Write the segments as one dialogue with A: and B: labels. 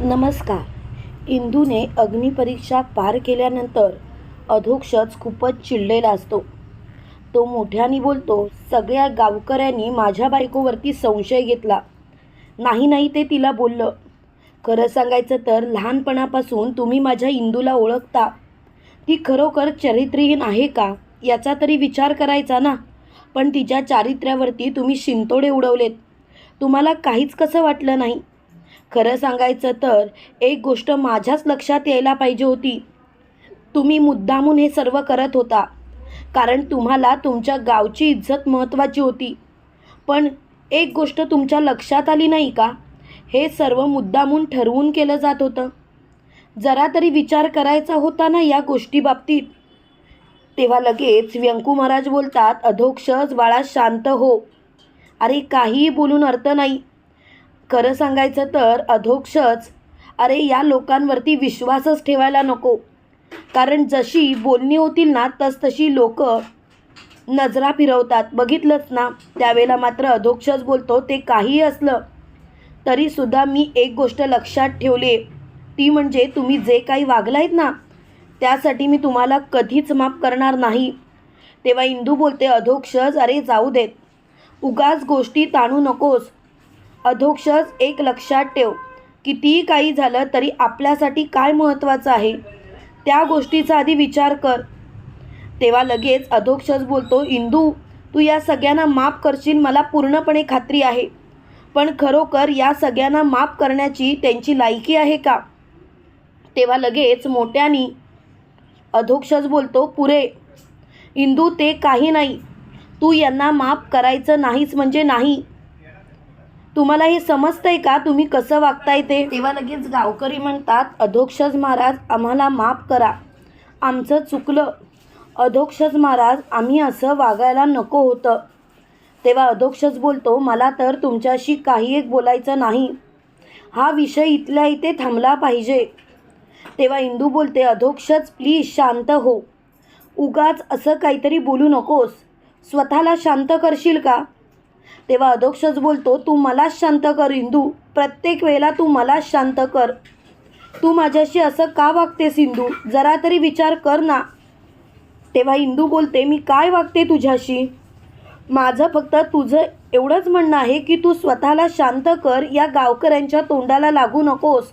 A: नमस्कार. इंदूने अग्निपरीक्षा पार केल्यानंतर अधोक्षच खूपच चिडलेला असतो. तो मोठ्याने बोलतो सगळ्या गावकऱ्यांनी माझ्या बायकोवरती संशय घेतला. नाही नाही ते तिला बोललं. खरं सांगायचं तर लहानपणापासून तुम्ही माझ्या इंदूला ओळखता. ती खरोखर चरित्रहीन आहे का? याचा तरी विचार करायचा ना? पण तिच्या चारित्र्यावरती तुम्ही शिंतोडे उडवलेत. तुम्हाला काहीच कसं वाटलं नाही. खरं सांगायचं तर एक गोष्ट माझ्याच लक्षात यायला पाहिजे होती. तुम्ही मुद्दामून हे सर्व करत होता. कारण तुम्हाला तुमच्या गावची इज्जत महत्त्वाची होती. पण एक गोष्ट तुमच्या लक्षात आली नाही का? हे सर्व मुद्दामून ठरवून केलं जात होतं. जरा तरी विचार करायचा होता ना या गोष्टीबाबतीत. तेव्हा लगेच व्यंकू महाराज बोलतात अधोक्षज बाळा शांत हो. अरे काहीही बोलून अर्थ नाही. खरं सांगायचं तर अधोक्षच. अरे या लोकांवरती विश्वासच ठेवायला नको. कारण जशी बोलणी होतील ना तस तशी लोक नजरा फिरवतात. बघितलंच ना त्यावेळेला मात्र अधोक्षच बोलतो ते काहीही असलं. तरीसुद्धा मी एक गोष्ट लक्षात ठेवली. ती म्हणजे तुम्ही जे काही वागलायत ना त्यासाठी मी तुम्हाला कधीच माफ करणार नाही. तेव्हा इंदू बोलते अधोक्षज अरे जाऊ देत. उगाच गोष्टी ताणू नकोस. अधोक्षज एक लक्षात ठेव. कितीही काही झालं तरी आपल्यासाठी काय महत्त्वाचं आहे? त्या गोष्टीचा आधी विचार कर. तेव्हा लगेच अधोक्षज बोलतो इंदू तू या सगळ्यांना माफ करशील मला पूर्णपणे खात्री आहे. पण खरोखर या सगळ्यांना माफ करण्याची त्यांची लायकी आहे का? तेव्हा लगेच मोठ्यानी अधोक्षज बोलतो पुरे इंदू ते काही नाही. तू यांना माफ करायचं नाहीच म्हणजे नाही. तुम्हाला हे समजतंय का? तुम्ही कसं वागताय ते? तेव्हा लगेच गावकरी म्हणतात अधोक्षज महाराज आम्हाला माफ करा. आमचं चुकलं. अधोक्षज महाराज आम्ही असं वागायला नको होतं. तेव्हा अधोक्षज बोलतो मला तर तुमच्याशी काही एक बोलायचं नाही. हा विषय इथल्या इथे थांबला पाहिजे. तेव्हा इंदू बोलते अधोक्षज प्लीज शांत हो. उगाच असं काहीतरी बोलू नकोस. स्वतःला शांत करशील का? तेव्हा अधोक्षच बोलतो तू मलाच शांत कर इंदू. प्रत्येक वेळेला तू मला शांत कर. तू माझ्याशी असं का वागतेस इंदू? जरा तरी विचार कर ना. तेव्हा इंदू बोलते मी काय वागते तुझ्याशी? माझं फक्त तुझं एवढंच म्हणणं आहे की तू स्वतःला शांत कर या गावकऱ्यांच्या तोंडाला लागू नकोस.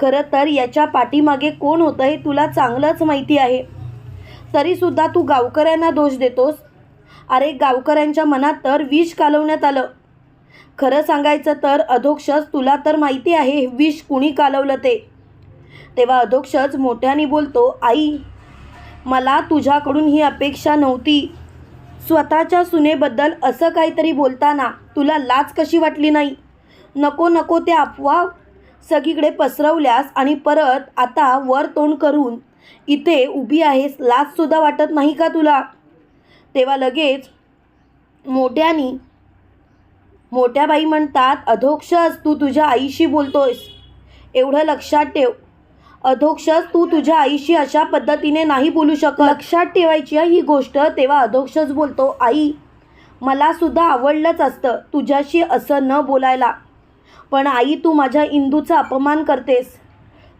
A: खरं तर याच्या पाठीमागे कोण होतं हे तुला चांगलंच माहिती आहे. तरीसुद्धा तू गावकऱ्यांना दोष देतोस. अरे गावकऱ्यांच्या मनात तर विष कालवण्यात आलं. खरं सांगायचं तर अधोक्षस तुला तर माहिती आहे विष कुणी कालवलं ते. तेव्हा अधोक्षच मोठ्याने बोलतो आई मला तुझ्याकडून ही अपेक्षा नव्हती. स्वतःच्या सुनेबद्दल असं काहीतरी बोलताना तुला लाच कशी वाटली नाही? नको नको ते अफवा सगळीकडे पसरवल्यास आणि परत आता वर तोंड करून इथे उभी आहेस लाजसुद्धा वाटत नाही का तुला? तेव्हा लगेच मोठ्यानी मोठ्या बाई म्हणतात अधोक्षस तू तुझ्या आईशी बोलतोयस. एवढं लक्षात ठेव. अधोक्षस तू तुझ्या आईशी अशा पद्धतीने नाही बोलू शकत. लक्षात ठेवायची आहे ही गोष्ट तेव्हा अधोक्षस बोलतो आई मला सुद्धा आवडलंच असतं तुझ्याशी असं न बोलायला. पण आई तू माझ्या इंदूचा अपमान करतेस.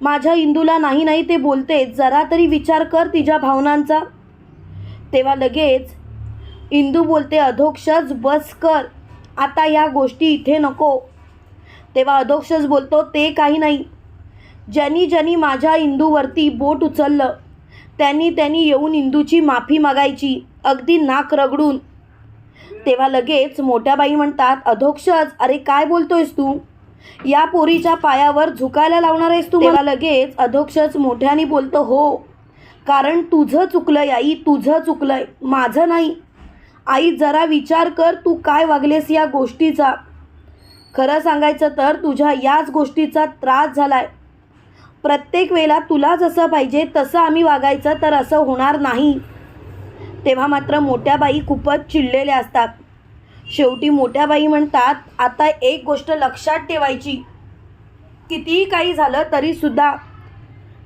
A: माझ्या इंदूला नाही नाही ते बोलते जरा तरी विचार कर तिच्या भावनांचा. तेव्हा लगेच इंदू बोलते अधोक्षज बस कर. आता या गोष्टी इथे नको. तेव्हा अधोक्षज बोलतो ते काही नाही. ज्यांनी ज्यांनी माझ्या इंदूवरती बोट उचललं त्यांनी त्यांनी येऊन इंदूची माफी मागायची अगदी नाक रगडून. तेव्हा लगेच मोठ्या बाई म्हणतात अधोक्षज अरे काय बोलतोयस तू? या पोरीच्या पायावर झुकायला लावणार आहेस तू? तेव्हा लगेच अधोक्षज मोठ्याने बोलतो हो कारण तुझं चुकलंय आई तुझं चुकलंय माझं नाही. आई जरा विचार कर तू काय वागलेस या गोष्टीचा? खरं सांगायचं तर तुझ्या याच गोष्टीचा त्रास झालाय. प्रत्येक वेळेला तुला जसं पाहिजे तसं आम्ही वागायचं तर असं होणार नाही. तेव्हा मात्र मोठ्या बाई खूपच चिडलेल्या असतात. शेवटी मोठ्या बाई म्हणतात आता एक गोष्ट लक्षात ठेवायची. कितीही काही झालं तरीसुद्धा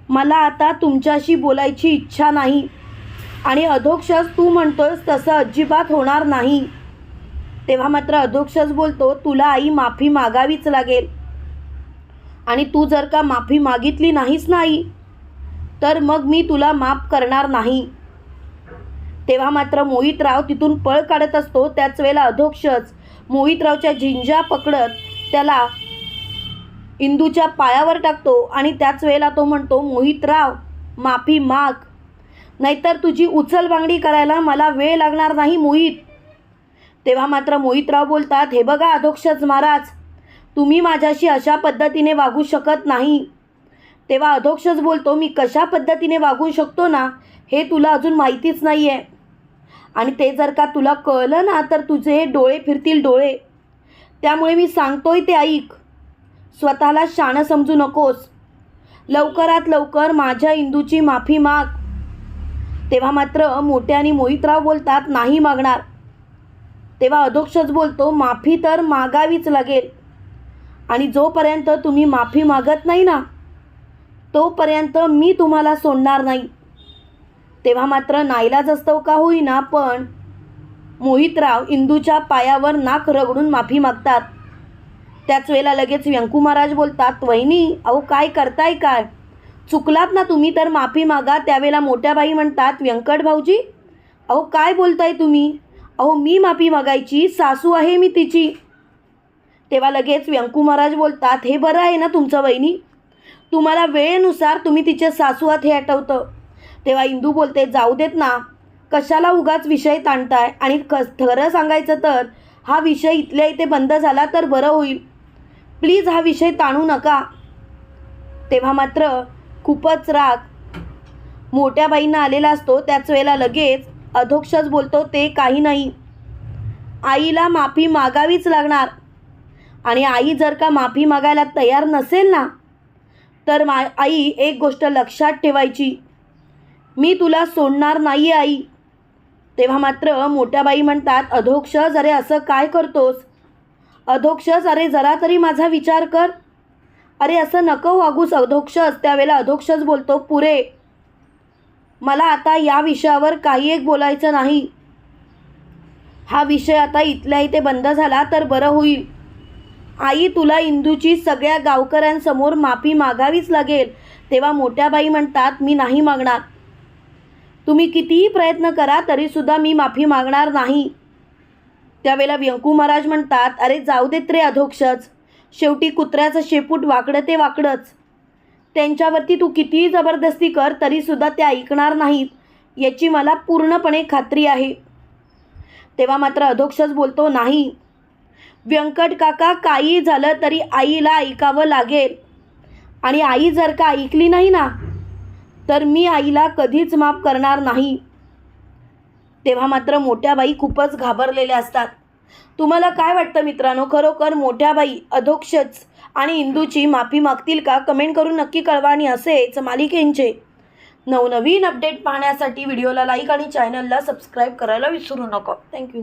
A: मला आता तुमच्याशी बोलायची इच्छा नाही. आणि अधोक्षज तू म्हणतोस तसं अजिबात होणार नाही. तेव्हा मात्र अधोक्षज बोलतो तुला आई माफी मागावीच लागेल. आणि तू जर का माफी मागितली नाहीस नाही तर मग मी तुला माफ करणार नाही. तेव्हा मात्र मोहितराव तिथून पळ काढत असतो त्याच वेळेला अधोक्षच मोहितरावच्या झिंजा पकडत त्याला इंदूच्या पायावर टाकतो आणि त्याच वेळेला तो म्हणतो मोहितराव माफी माग. नाहीतर तुझी उचलबांगडी करायला मला वेळ लागणार नाही मोहित. तेव्हा मात्र मोहितराव बोलतात हे बघा अधोक्षज महाराज तुम्ही माझ्याशी अशा पद्धतीने वागू शकत नाही. तेव्हा अधोक्षज बोलतो मी कशा पद्धतीने वागू शकतो ना हे तुला अजून माहितीच नाही आहे आणि ते जर का तुला कळलं ना तर तुझे डोळे फिरतील डोळे. त्यामुळे मी सांगतोय ते ऐक. स्वतःला शाणं समजू नकोस. लवकरात लवकर माझ्या इंदूची माफी माग. तेव्हा मात्र मोठ्याने मोहितराव बोलतात नाही मागणार. तेव्हा अधोक्षच बोलतो माफी तर मागावीच लागेल. आणि जोपर्यंत तुम्ही माफी मागत नाही ना तोपर्यंत मी तुम्हाला सोडणार नाही. तेव्हा मात्र नाईलाज असतो का होईना पण मोहितराव इंदूच्या पायावर नाक रगडून माफी मागतात. त्याच वेळेला लगेच व्यंकू महाराज बोलतात वहिनी अहो काय करताय काय? चुकलात ना तुम्ही तर माफी मागा त्यावेळेला मोठ्या बाई म्हणतात व्यंकट भाऊजी अहो काय बोलताय तुम्ही? अहो मी माफी मागायची सासू आहे मी तिची. तेव्हा लगेच व्यंकू महाराज बोलतात हे बरं आहे ना तुमचं वहिनी? तुम्हाला वेळेनुसार तुम्ही तिच्या सासू आत हे आठवतं. तेव्हा इंदू बोलते जाऊ देत ना. कशाला उगाच विषय ताणताय? आणि क खरं सांगायचं तर हा विषय इथल्या इथे बंद झाला तर बरं होईल. प्लीज हा विषय ताणू नका. तेव्हा मात्र खूपच राग. मोठ्या बाईंना आलेला असतो त्याच वेळेला लगेच अधोक्षच बोलतो ते काही नाही. आईला माफी मागावीच लागणार. आणि आई जर का माफी मागायला तयार नसेल ना तर मा आई एक गोष्ट लक्षात ठेवायची. मी तुला सोडणार नाही आई. तेव्हा मात्र मोठ्या बाई म्हणतात अधोक्षज अरे असं काय करतोस? अधोक्षज अरे जरा तरी माझा विचार कर. अरे असं नको वागूस अधोक्षज त्यावेळेला अध्यक्षच बोलतो पुरे. मला आता या विषयावर काही एक बोलायचं नाही. हा विषय आता इथल्या इथे बंद झाला तर बरं होईल. आई तुला इंदूची सगळ्या गावकऱ्यांसमोर माफी मागावीच लागेल तेव्हा मोठ्या बाई म्हणतात मी नाही मागणार. तुम्ही कितीही प्रयत्न करा तरीसुद्धा मी माफी मागणार नाही. त्यावेळेला व्यंकू महाराज म्हणतात अरे जाऊ देत रे अधोक्षच. शेवटी कुत्र्याचं शेपूट वाकडं ते वाकडंच. त्यांच्यावरती तू कितीही जबरदस्ती कर तरीसुद्धा ते ऐकणार नाहीत. याची मला पूर्णपणे खात्री आहे. तेव्हा मात्र अधोक्षच बोलतो नाही. व्यंकट काका काही झालं तरी आईला ऐकावं लागेल. आणि आई जर का ऐकली नाही ना तर मी आईला कधीच माफ करणार नाही. तेव्हा मात्र मोठ्या बाई खूपच घाबरलेल्या असतात. तुम्हाला काय वाटतं मित्रांनो? खरोखर मोठ्या बाई अधोक्षच आणि इंदूची माफी मागतील का? कमेंट करून नक्की कळवा आणि असेच मालिकेंचे नवनवीन अपडेट पाहण्यासाठी व्हिडिओला लाईक आणि चॅनलला सबस्क्राईब करायला विसरू नका. थँक्यू.